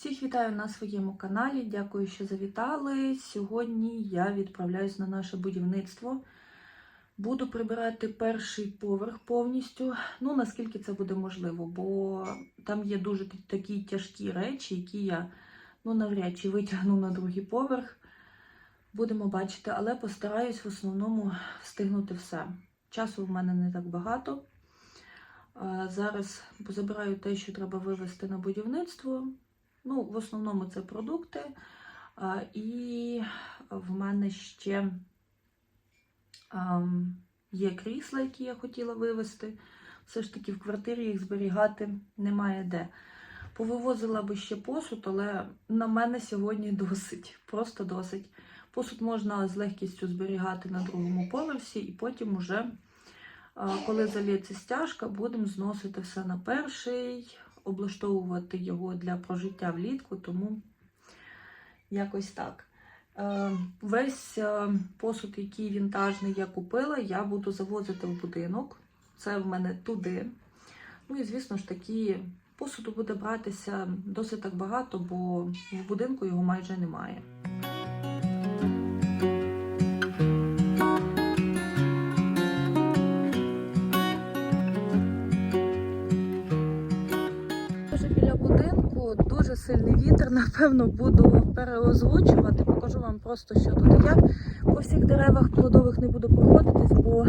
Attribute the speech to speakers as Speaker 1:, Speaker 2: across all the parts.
Speaker 1: Всіх вітаю на своєму каналі. Дякую, що завітали. Сьогодні я відправляюсь на наше будівництво. Буду прибирати перший поверх повністю. Ну, наскільки це буде можливо, бо там є дуже такі тяжкі речі, які я ну, навряд чи витягну на другий поверх. Будемо бачити, але постараюсь в основному встигнути все. Часу в мене не так багато. Зараз забираю те, що треба вивезти на будівництво. Ну, в основному це продукти. І в мене ще є крісла, які я хотіла вивезти. Все ж таки в квартирі їх зберігати немає де. Повивозила би ще посуд, але на мене сьогодні досить. Просто досить. Посуд можна з легкістю зберігати на другому поверсі, і потім уже, коли заліється стяжка, будемо зносити все на перший, облаштовувати його для прожиття влітку, тому якось так. Е, Весь е, посуд, який вінтажний я купила, я буду завозити в будинок. Це в мене туди. Ну і, звісно ж таки, посуду буде братися досить так багато, бо в будинку його майже немає. Сильний вітер. Напевно, буду переозвучувати. Покажу вам просто, що тут як. По всіх деревах плодових не буду проходитись, бо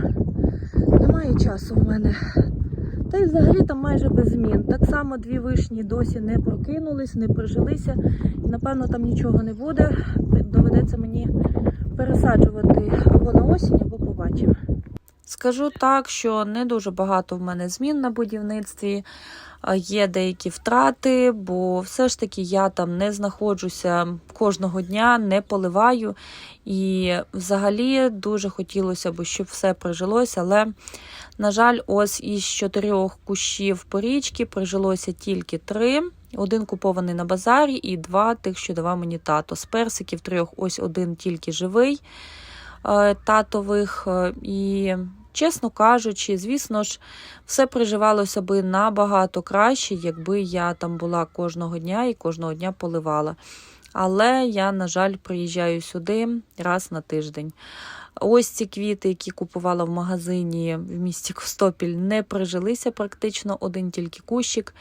Speaker 1: немає часу в мене. Та й взагалі там майже без змін. Так само дві вишні досі не прокинулись, не прижилися. І напевно там нічого не буде. Доведеться мені пересаджувати або на осінь, або побачимо. Скажу так, що не дуже багато в мене змін на будівництві. Є деякі втрати, бо все ж таки я там не знаходжуся кожного дня, не поливаю. І взагалі дуже хотілося б, щоб все прижилося, але, на жаль, ось із чотирьох кущів порічки прижилося тільки три. Один купований на базарі і два тих, що давав мені тато. З персиків трьох ось один тільки живий е, татових. е, І, чесно кажучи, звісно ж, все приживалося би набагато краще, якби я там була кожного дня і кожного дня поливала. Але я, на жаль, приїжджаю сюди раз на тиждень. Ось ці квіти, які купувала в магазині в місті Костопіль, не прижилися практично один тільки кущик.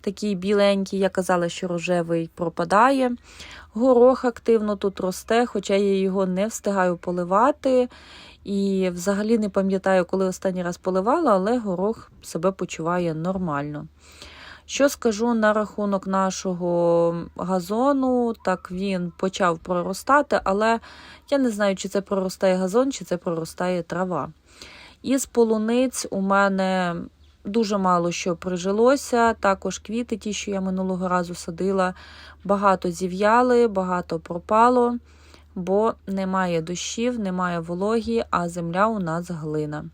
Speaker 1: Такий біленький, я казала, що рожевий пропадає. Горох активно тут росте, хоча я його не встигаю поливати. І взагалі не пам'ятаю, коли останній раз поливала, але горох себе почуває нормально. Що скажу на рахунок нашого газону, так він почав проростати, але я не знаю, чи це проростає газон, чи це проростає трава. Із полуниць у мене дуже мало що прижилося. Також квіти, ті, що я минулого разу садила, багато зів'яли, багато пропало, бо немає дощів, немає вологі, а земля у нас глина.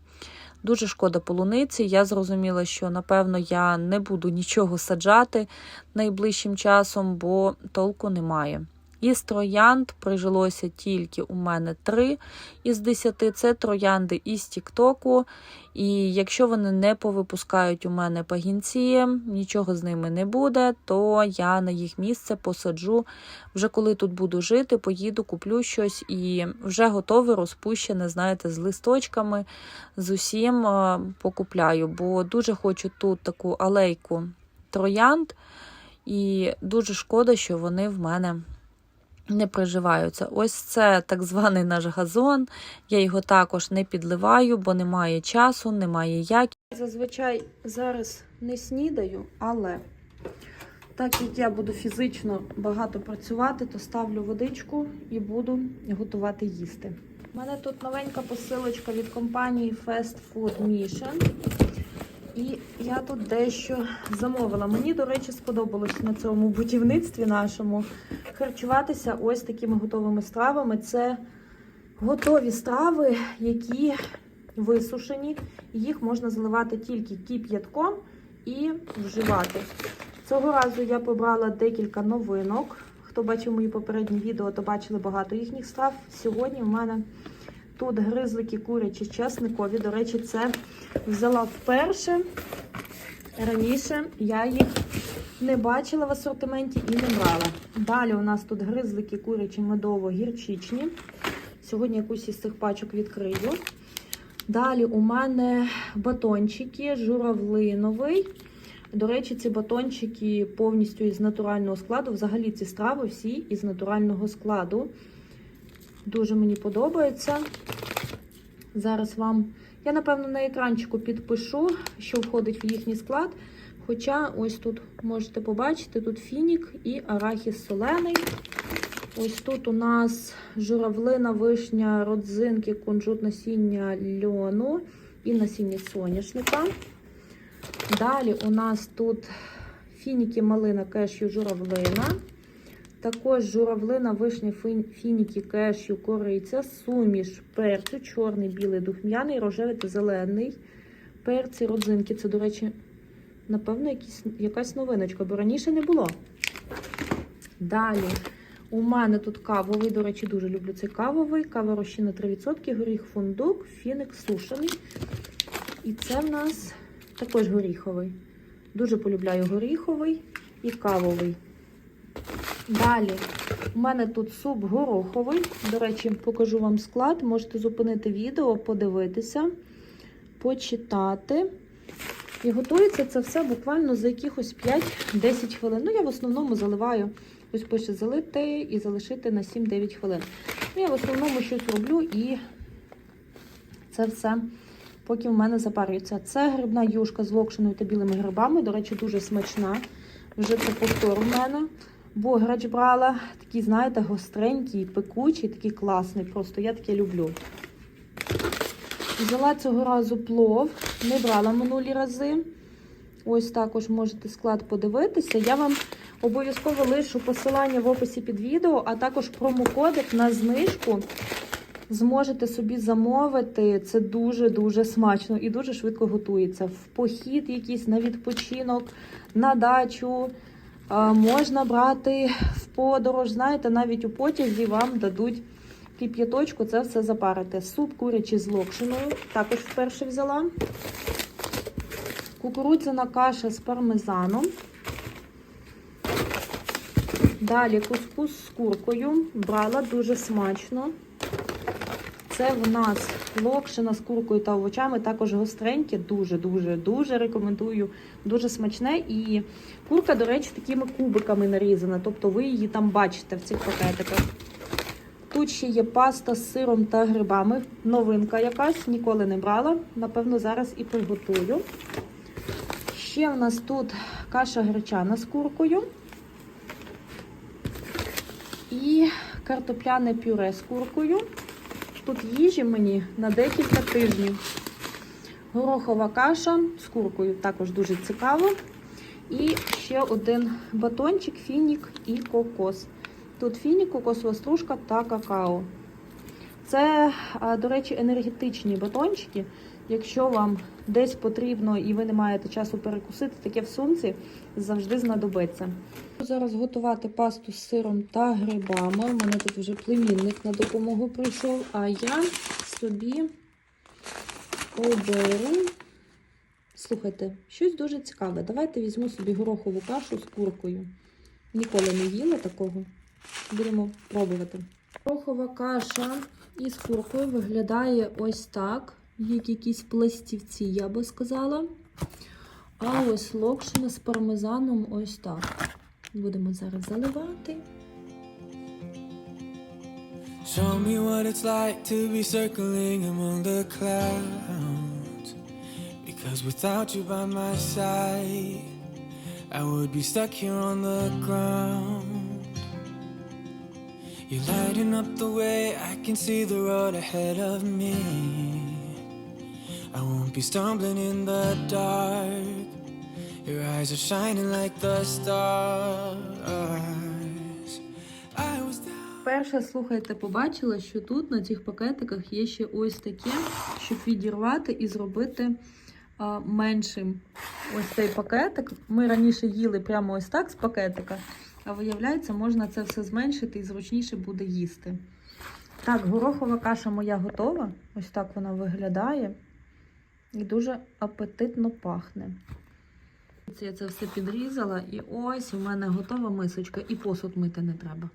Speaker 1: Дуже шкода полуниці. Я зрозуміла, що напевно я не буду нічого саджати найближчим часом, бо толку немає. Із троянд прижилося тільки у мене три із десяти. Це троянди із Тіктоку. І якщо вони не повипускають у мене пагінці, нічого з ними не буде, то я на їх місце посаджу. Вже коли тут буду жити, поїду, куплю щось і вже готове, розпущене, знаєте, з листочками, з усім е, покупляю. Бо дуже хочу тут таку алейку троянд, і дуже шкода, що вони в мене не приживаються. Ось це так званий наш газон. Я його також не підливаю, бо немає часу, немає як. Зазвичай зараз не снідаю, але так як я буду фізично багато працювати, то ставлю водичку і буду готувати їсти. У мене тут новенька посилочка від компанії Fast Food Mission. І я тут дещо замовила. Мені, до речі, сподобалось на цьому будівництві нашому харчуватися ось такими готовими стравами. Це готові страви, які висушені. Їх можна заливати тільки кип'ятком і вживати. Цього разу я побрала декілька новинок. Хто бачив мої попередні відео, то бачили багато їхніх страв. Сьогодні в мене тут гризлики курячі чесникові. До речі, це взяла вперше. Раніше я їх не бачила в асортименті і не брала. Далі у нас тут гризлики курячі медово-гірчичні. Сьогодні якусь із цих пачок відкрию. Далі у мене батончики журавлиновий. До речі, ці батончики повністю із натурального складу. Взагалі ці страви всі із натурального складу. Дуже мені подобається. Зараз вам, я напевно на екранчику підпишу, що входить в їхній склад. Хоча ось тут можете побачити, тут фінік і арахіс солений. Ось тут у нас журавлина, вишня, родзинки, кунжут, насіння льону і насіння соняшника. Далі у нас тут фініки, малина, кешю, журавлина. Також журавлина, вишня, фін- фініки, кешю, кориця, суміш, перцю, чорний, білий, духмяний, рожевий та зелений. Перці, родзинки. Це, до речі, напевно, якісь, якась новиночка, бо раніше не було. Далі у мене тут кавовий, до речі, дуже люблю цей кавовий. Кава розчина 3%, горіх фундук, фіник сушений. І це в нас також горіховий. Дуже полюбляю горіховий і кавовий. Далі у мене тут суп гороховий. До речі, покажу вам склад. Можете зупинити відео, подивитися, почитати. І готується це все буквально за якихось 5-10 хвилин. Ну, я в основному заливаю, ось пише залити і залишити на 7-9 хвилин. Ну, я в основному щось роблю і це все поки в мене запарюється. Це грибна юшка з локшиною та білими грибами. До речі, дуже смачна. Вже це повтор у мене. Бограч брала. Такий, знаєте, гостренький, пекучий, такий класний. Просто я таке люблю. Взяла цього разу плов, не брала минулі рази. Ось також можете склад подивитися. Я вам обов'язково лишу посилання в описі під відео, а також промокодик на знижку. Зможете собі замовити. Це дуже-дуже смачно і дуже швидко готується. В похід якийсь на відпочинок, на дачу. Можна брати в подорож. Знаєте, навіть у потязі вам дадуть кип'яточку, це все запарити. Суп курячий з локшиною, також вперше взяла. Кукурудзяна каша з пармезаном. Далі кускус з куркою. Брала дуже смачно. Це в нас локшина з куркою та овочами, також гостреньке, дуже-дуже дуже рекомендую. Дуже смачне. І курка, до речі, такими кубиками нарізана. Тобто ви її там бачите в цих пакетиках. Тут ще є паста з сиром та грибами. Новинка якась, ніколи не брала. Напевно, зараз і приготую. Ще в нас тут каша гречана з куркою. І картопляне пюре з куркою. Тут їжі мені на декілька тижнів. Горохова каша з куркою також дуже цікаво. І ще один батончик, фінік і кокос. Тут фінік, кокосова стружка та какао. Це, до речі, енергетичні батончики. Якщо вам десь потрібно і ви не маєте часу перекусити, таке в сумці завжди знадобиться. Зараз готувати пасту з сиром та грибами. У мене тут вже племінник на допомогу прийшов, а я собі оберу. Слухайте, щось дуже цікаве. Давайте візьму собі горохову кашу з куркою. Ніколи не їла такого. Будемо пробувати. Горохова каша із куркою виглядає ось так, як якісь пластівці, я би сказала. А ось локшина з пармезаном ось так. Будемо зараз заливати.
Speaker 2: Show me what it's like to be circling among the clouds. Because without you by my side, I would be stuck here on the ground. You're lighting up the way, I can see the road ahead of me. I won't be stumbling in the dark. Your eyes are shining like the stars. I was down.
Speaker 1: Перше, слухайте, побачила, що тут на цих пакетиках є ще ось таке, щоб відірвати і зробити меншим ось цей пакетик. Ми раніше їли прямо ось так з пакетика, а виявляється, можна це все зменшити і зручніше буде їсти. Так, горохова каша моя готова. Ось так вона виглядає. І дуже апетитно пахне. Я це все підрізала, і ось у мене готова мисочка, і посуд мити не треба.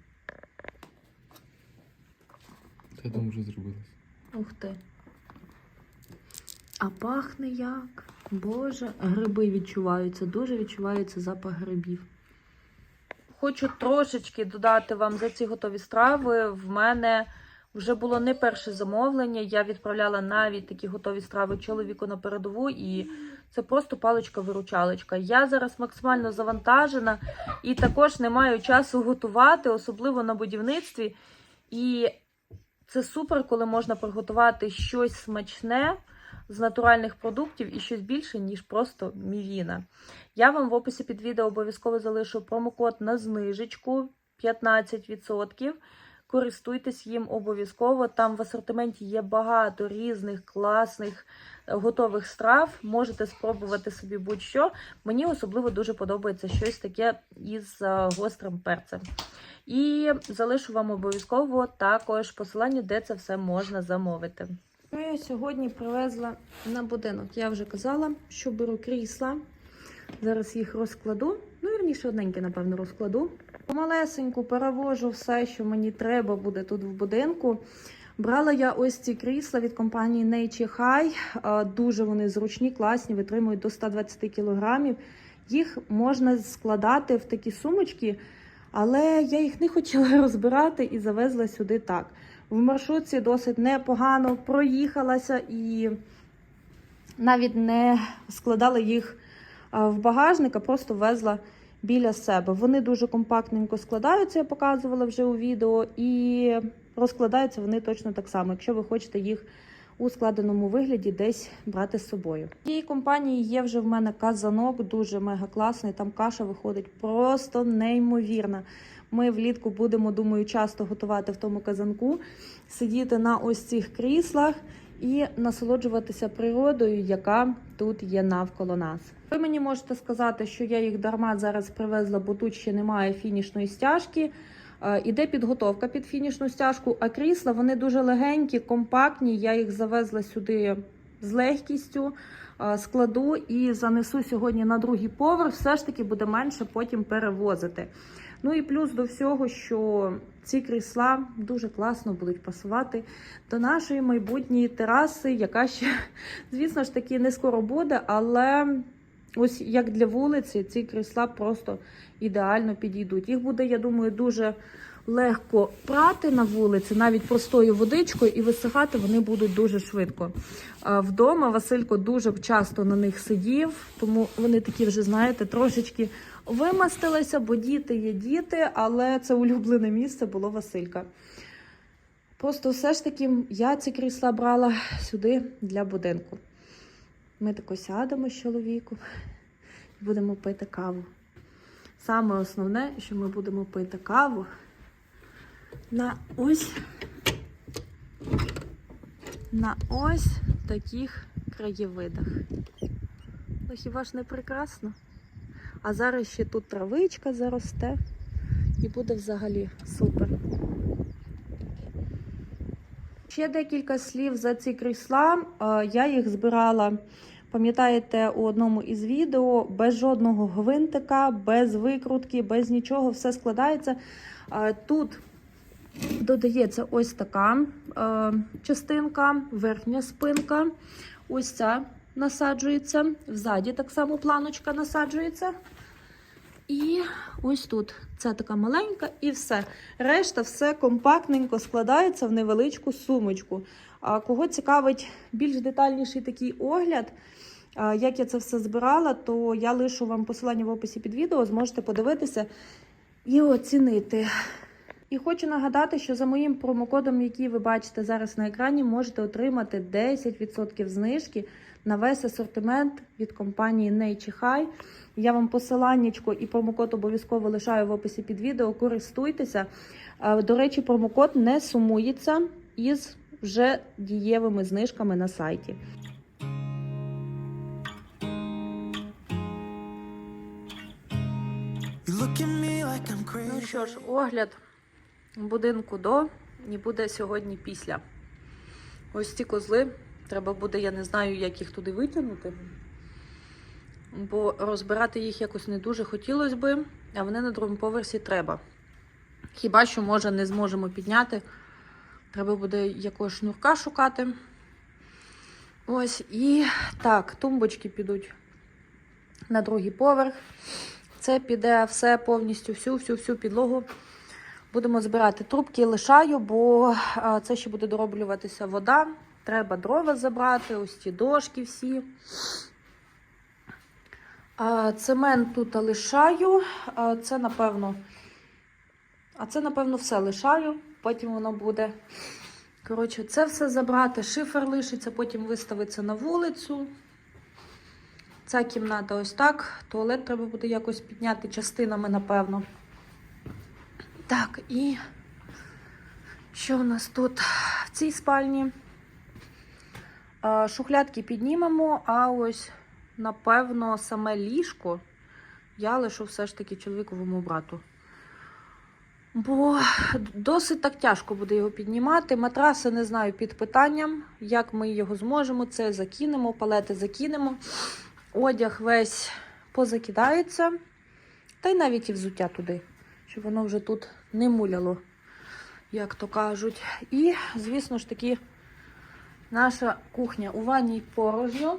Speaker 3: Та там вже зробилось.
Speaker 1: Ух ти. А пахне як? Боже, гриби відчуваються, дуже відчувається запах грибів. Хочу трошечки додати вам за ці готові страви. В мене вже було не перше замовлення. Я відправляла навіть такі готові страви чоловіку на передову, і це просто паличка-виручалочка. Я зараз максимально завантажена і також не маю часу готувати, особливо на будівництві. І це супер, коли можна приготувати щось смачне з натуральних продуктів і щось більше, ніж просто мівіна. Я вам в описі під відео обов'язково залишу промокод на знижечку 15%. Користуйтесь їм обов'язково. Там в асортименті є багато різних класних е, готових страв. Можете спробувати собі будь-що. Мені особливо дуже подобається щось таке із е, гострим перцем. І залишу вам обов'язково також посилання, де це все можна замовити. Ну, Я сьогодні привезла на будинок. Я вже казала, що беру крісла. Зараз їх розкладу. Ну, вірніше, одненьке, напевно, розкладу. Помалесеньку перевожу все, що мені треба буде тут в будинку. Брала я ось ці крісла від компанії Nature High. Е, Дуже вони зручні, класні, витримують до 120 кілограмів. Їх можна складати в такі сумочки, але я їх не хотіла розбирати і завезла сюди так. В маршрутці досить непогано проїхалася і навіть не складала їх в багажник, а просто везла біля себе. Вони дуже компактненько складаються, я показувала вже у відео, і розкладаються вони точно так само, якщо ви хочете їх у складеному вигляді десь брати з собою. В цій компанії є вже в мене казанок, дуже мега класний. Там каша виходить просто неймовірна. Ми влітку будемо, думаю, часто готувати в тому казанку, сидіти на ось цих кріслах і насолоджуватися природою, яка тут є навколо нас. Ви мені можете сказати, що я їх дарма зараз привезла, бо тут ще немає фінішної стяжки. Е, Іде підготовка під фінішну стяжку, а крісла вони дуже легенькі, компактні. Я їх завезла сюди з легкістю, е, складу і занесу сьогодні на другий поверх. Все ж таки буде менше потім перевозити. Ну і плюс до всього, що ці крісла дуже класно будуть пасувати до нашої майбутньої тераси, яка ще, звісно ж таки, не скоро буде, але ось як для вулиці, ці крісла просто ідеально підійдуть. Їх буде, я думаю, дуже легко прати на вулиці, навіть простою водичкою, і висихати вони будуть дуже швидко. Вдома Василько дуже часто на них сидів, тому вони такі вже, знаєте, трошечки вимастилися, бо діти є діти, але це улюблене місце було Василька. Просто все ж таки я ці крісла брала сюди для будинку. Ми тако сядемо з чоловіком і будемо пити каву. Саме основне, що ми будемо пити каву на ось на ось таких краєвидах. Ну хіба ж не прекрасно? А зараз ще тут травичка заросте і буде взагалі супер. Ще декілька слів за ці крісла. Я їх збирала, пам'ятаєте, у одному із відео без жодного гвинтика, без викрутки, без нічого, все складається. Тут додається ось така частинка, верхня спинка. Ось ця насаджується. Взаді так само планочка насаджується. І ось тут це така маленька, і все. Решта все компактненько складається в невеличку сумочку. А кого цікавить більш детальніший такий огляд, як я це все збирала, то я лишу вам посилання в описі під відео, зможете подивитися і оцінити. І хочу нагадати, що за моїм промокодом, який ви бачите зараз на екрані, можете отримати 10% знижки на весь асортимент від компанії Nature High. Я вам посиланнячко і промокод обов'язково лишаю в описі під відео. Користуйтеся. До речі, промокод не сумується із вже дієвими знижками на сайті. Ну що ж, огляд будинку до і буде сьогодні після. Ось ці козли. Треба буде, я не знаю, як їх туди витягнути. бо розбирати їх якось не дуже хотілося би, а вони на другому поверсі треба. Хіба що, може, не зможемо підняти. Треба буде якогось шнурка шукати. Ось і так, тумбочки підуть на другий поверх. Це піде все повністю, всю, всю, всю підлогу. Будемо збирати трубки, лишаю, бо це ще буде дороблюватися вода. Треба дрова забрати, ось ті дошки всі. Цемент тут лишаю. Це, напевно, а це, напевно, все лишаю. Потім воно буде. Коротше, це все забрати. Шифер лишиться, потім виставиться на вулицю. Ця кімната ось так. Туалет треба буде якось підняти частинами, напевно. Так, і що в нас тут в цій спальні? Шухлядки піднімемо, а ось, напевно, саме ліжко я лишу все ж таки чоловіковому брату. Бо досить так тяжко буде його піднімати. Матраси не знаю під питанням, як ми його зможемо. Це закинемо, палети закинемо. Одяг весь позакидається, та й навіть і взуття туди, щоб воно вже тут не муляло, як то кажуть. І, звісно ж таки, наша кухня у ванній порожньо,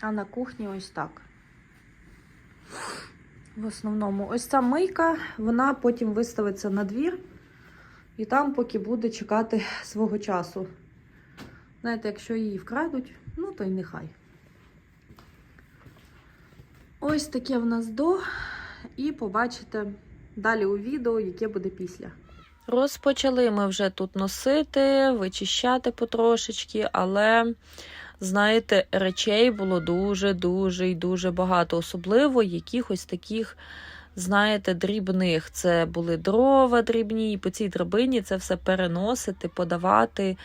Speaker 1: а на кухні ось так. В основному, ось ця мийка, вона потім виставиться на двір, і там поки буде чекати свого часу. Знаєте, якщо її вкрадуть, ну то й нехай. Ось таке в нас до, і побачите далі у відео, яке буде після. Розпочали ми вже тут носити, вичищати потрошечки, але, знаєте, речей було дуже-дуже і дуже багато, особливо якихось таких, знаєте, дрібних. Це були дрова дрібні, і по цій драбині це все переносити, подавати,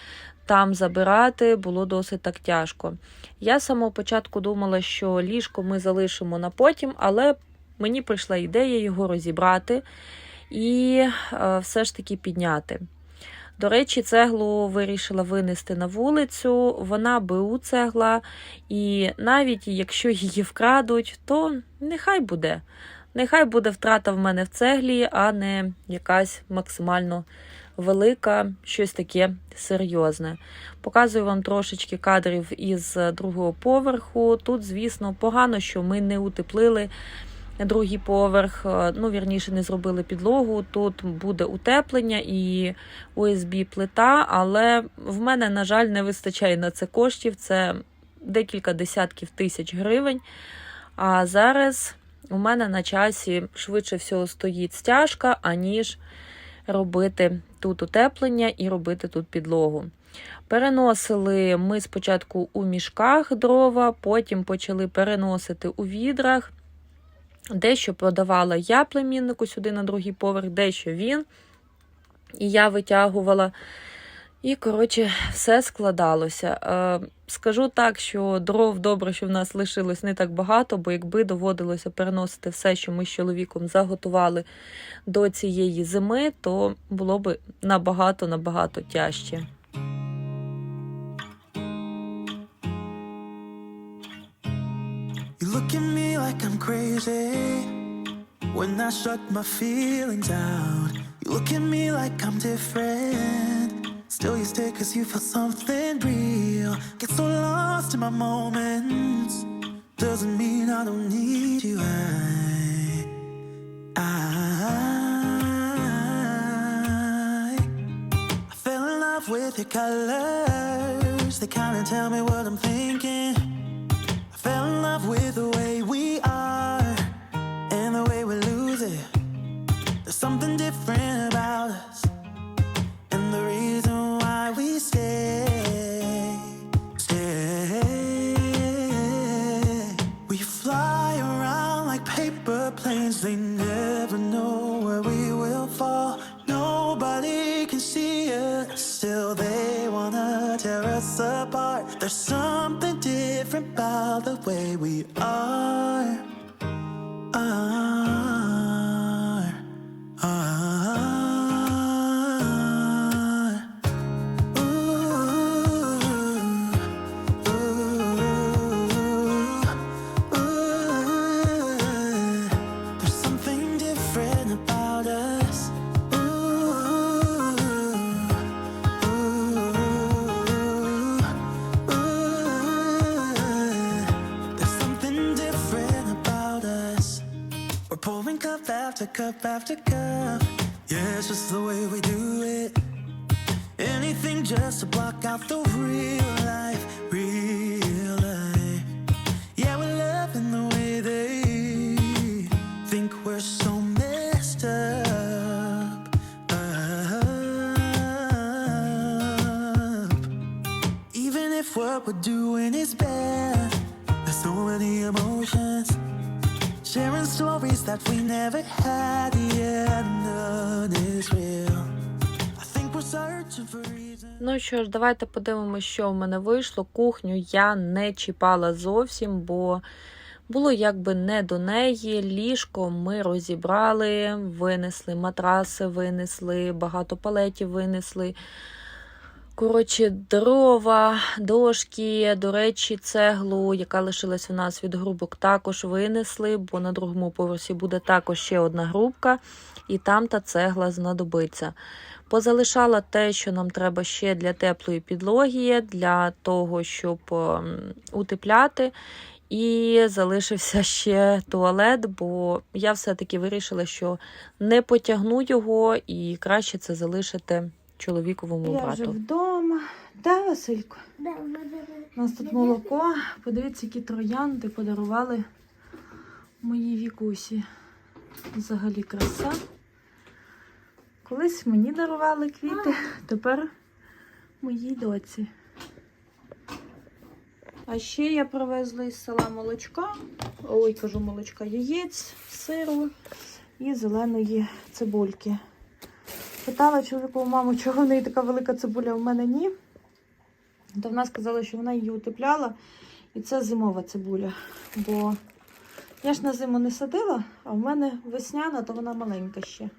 Speaker 1: там забирати було досить так тяжко. Я з самого початку думала, що ліжко ми залишимо на потім, але мені прийшла ідея його розібрати і е, все ж таки підняти. До речі, цеглу вирішила винести на вулицю. Вона БУ цегла, і навіть якщо її вкрадуть, то нехай буде. Нехай буде втрата в мене в цеглі, а не якась максимально велика, щось таке серйозне. Показую вам трошечки кадрів із другого поверху. Тут, звісно, погано, що ми не утеплили другий поверх, е, ну, вірніше, не зробили підлогу. Тут буде утеплення і ОСБ плита, але в мене, на жаль, не вистачає на це коштів. Це декілька десятків тисяч гривень. А зараз у мене на часі швидше всього стоїть стяжка, аніж робити тут утеплення і робити тут підлогу. Переносили ми спочатку у мішках дрова, потім почали переносити у відрах. Дещо продавала я племіннику сюди на другий поверх, дещо він. І я витягувала. І, коротше, все складалося. Е, скажу так, що дров добре, що в нас лишилось не так багато, бо якби доводилося переносити все, що ми з чоловіком заготували до цієї зими, то було б набагато-набагато тяжче.
Speaker 4: You look at me like I'm crazy when I shut my feelings out. You look at me like I'm different. Still, you stay cause you feel something real. Get so lost in my moments. Doesn't mean I don't need you. I, I, I fell in love with your colors. They kinda tell me what I'm thinking. Love with the way we are and the way we lose it. There's something different about us, and the reason why we stay, stay. We fly around like paper planes, they never know where we will fall. Nobody can see us, still they wanna tear us apart. There's the way we are. Cup after cup. After cup. Yeah, it's just the way we do it. Anything just to block out the real life, real life. Yeah, we're loving the way they think we're so messed up. up. Even if what we're doing is bad, there's so many emotions. Sharing stories that we never had, yeah, none is real. I think we're searching for reasons.
Speaker 5: Ну що ж, давайте подивимося, що в мене вийшло. Кухню я не чіпала зовсім, бо було якби не до неї. Ліжко ми розібрали, винесли матраси, винесли, багато палетів винесли. Коротше, дрова, дошки, до речі, цеглу, яка лишилась у нас від грубок, також винесли, бо на другому поверсі буде також ще одна грубка, і там та цегла знадобиться. Позалишала те, що нам треба ще для теплої підлоги, для того, щоб ем, утепляти. І залишився ще туалет, бо я все-таки вирішила, що не потягну його і краще це залишити чоловіковому
Speaker 1: Я
Speaker 5: брату.
Speaker 1: вже вдома. Да, Василько? У нас тут молоко. Подивіться, які троянди подарували моїй вікусі. Взагалі краса. Колись мені дарували квіти, тепер моїй доці. А ще я привезла із села молочка. Ой, кажу молочка, яєць, сиру і зеленої цибульки. Питала чоловікову маму, чого в неї така велика цибуля, в мене ні. То вона сказала, що вона її утепляла, і це зимова цибуля. Бо я ж на зиму не садила, а в мене весняна, то вона маленька ще.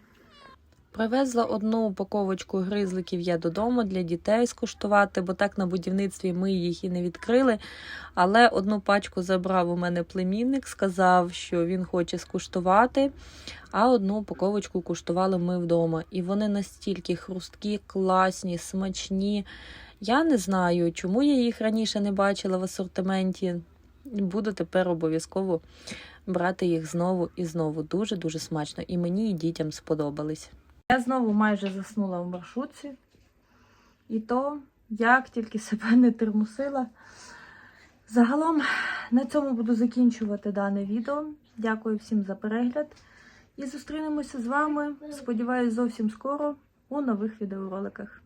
Speaker 5: Привезла одну упаковочку гризликів я додому для дітей скуштувати, бо так на будівництві ми їх і не відкрили. Але одну пачку забрав у мене племінник, сказав, що він хоче скуштувати, а одну упаковочку куштували ми вдома. І вони настільки хрусткі, класні, смачні. Я не знаю, чому я їх раніше не бачила в асортименті. Буду тепер обов'язково брати їх знову і знову. Дуже-дуже смачно. І мені, і дітям сподобались.
Speaker 1: Я знову майже заснула в маршрутці. І то, як тільки себе не термусила. Загалом на цьому буду закінчувати дане відео. Дякую всім за перегляд. І зустрінемося з вами, сподіваюсь, зовсім скоро у нових відеороликах.